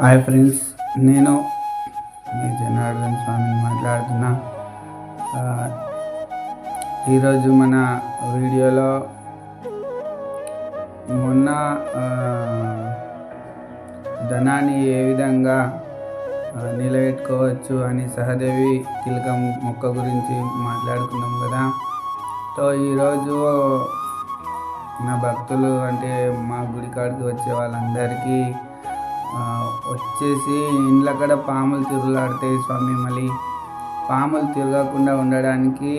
Hi friends నేను మీ జనార్దన్ స్వామిని మాట్లాడుతున్నా. ఈరోజు మన వీడియోలో మొన్న ధనాన్ని ఏ విధంగా నిలబెట్టుకోవచ్చు అని సహదేవి తిలకం మొక్క గురించి మాట్లాడుకున్నాం కదా. సో ఈరోజు నా భక్తులు అంటే మా గుడి కాడికి వచ్చే వాళ్ళందరికీ వచ్చేసి ఇండ్ల కాడ పాములు తిరుగులాడతాయి స్వామి. మళ్ళీ పాములు తిరగకుండా ఉండడానికి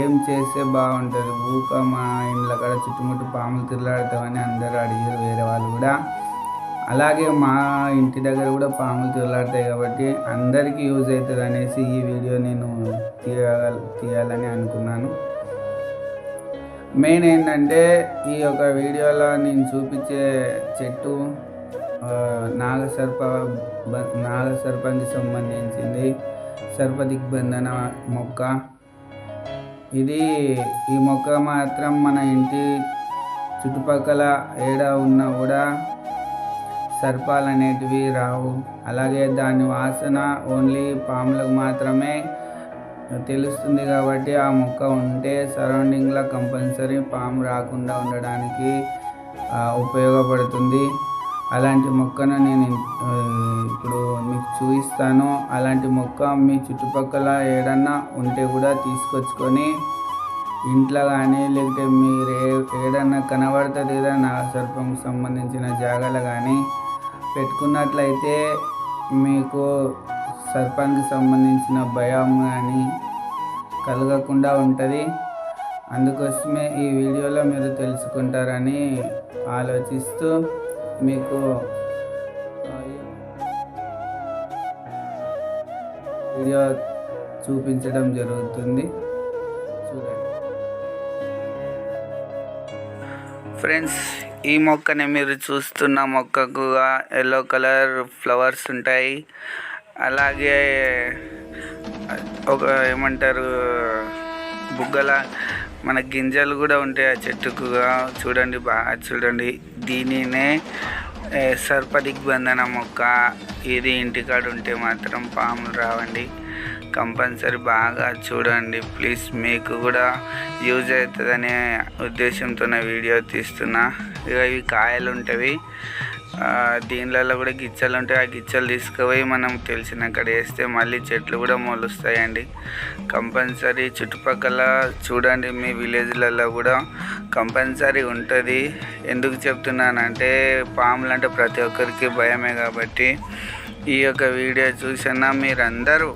ఏం చేస్తే బాగుంటుంది? ఊక మా ఇండ్ల కాడ చుట్టుముట్టు పాములు తిరలాడతామని అందరూ అడిగారు వేరే వాళ్ళు కూడా. అలాగే మా ఇంటి దగ్గర కూడా పాములు తిరుగులాడతాయి కాబట్టి అందరికీ యూజ్ అవుతుంది అనేసి ఈ వీడియో నేను తీయగల తీయాలని అనుకున్నాను. మెయిన్ ఏంటంటే ఈ యొక్క వీడియోలో నేను చూపించే చెట్టు నాగ సర్ప బ- నాగసర్పానికి సంబంధించింది. సర్ప దిగ్బంధన మొక్క. ఇది ఈ మొక్క మాత్రం మన ఇంటి చుట్టుపక్కల ఏడ ఉన్నా కూడా సర్పాలు అనేటివి రావు. అలాగే దాని వాసన ఓన్లీ పాములకు మాత్రమే తెలుస్తుంది కాబట్టి ఆ మొక్క ఉంటే సరౌండింగ్లో కంపల్సరీ పాము రాకుండా ఉండడానికి ఉపయోగపడుతుంది. అలాంటి మొక్కను నేను ఇప్పుడు మీకు చూపిస్తాను. అలాంటి మొక్క మీ చుట్టుపక్కల ఏడన్నా ఉంటే కూడా తీసుకొచ్చుకొని ఇంట్లో కానీ లేకపోతే మీరు ఏ ఏడన్నా కనబడుతుంది కదా నాగసర్పంకి సంబంధించిన జాగాలు కానీ పెట్టుకున్నట్లయితే మీకు సర్పానికి సంబంధించిన భయం కానీ కలగకుండా ఉంటుంది. అందుకోసమే ఈ వీడియోలో మీరు తెలుసుకుంటారని ఆలోచిస్తూ మీకు వీడియో చూపించడం జరుగుతుంది. చూడండి. ఫ్రెండ్స్ ఈ మొక్కని మీరు చూస్తున్న మొక్కకు ఎల్లో కలర్ ఫ్లవర్స్ ఉంటాయి. అలాగే ఒక ఏమంటారు బుగ్గల మన గింజలు కూడా ఉంటాయి ఆ చెట్టుకు. చూడండి బాగా చూడండి. దీనినే సర్పదిగ్బంధన మొక్క. ఇది ఇంటికాడ ఉంటే మాత్రం పాములు రావండి. కంపల్సరీ బాగా చూడండి. ప్లీజ్ మీకు కూడా యూజ్ అవుతుందనే ఉద్దేశంతో వీడియో తీస్తున్నా. ఇక ఇవి కాయలు ఉంటాయి దీనిలలో కూడా గిచ్చలు ఉంటాయి ఆ గిచ్చలు తీసుకుపోయి మనం తెలిసిన అక్కడ వేస్తే మళ్ళీ చెట్లు కూడా మొలుస్తాయండి. కంపల్సరీ చుట్టుపక్కల చూడండి మీ విలేజ్లలో కూడా కంపల్సరీ ఉంటుంది. ఎందుకు చెప్తున్నానంటే పాములు అంటే ప్రతి ఒక్కరికి భయమే కాబట్టి ఈ యొక్క వీడియో చూసినా మీరందరూ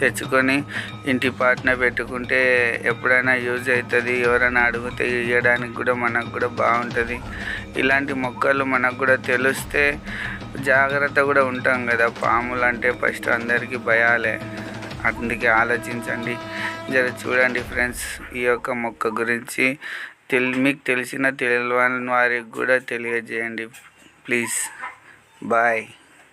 తెచ్చుకొని ఇంటి పాటన పెట్టుకుంటే ఎప్పుడైనా యూజ్ అవుతుంది ఎవరైనా అడిగితే ఇవ్వడానికి కూడా మనకు కూడా బాగుంటుంది. ఇలాంటి మొక్కలు మనకు కూడా తెలిస్తే జాగ్రత్త కూడా ఉంటాం కదా. పాములు అంటే ఫస్ట్ అందరికీ భయాలే. అందుకే ఆలోచించండి. జర చూడండి ఫ్రెండ్స్ ఈ యొక్క మొక్క గురించి తెల్ మీకు తెలిసిన తెలియని వారికి కూడా తెలియజేయండి. ప్లీజ్. బాయ్.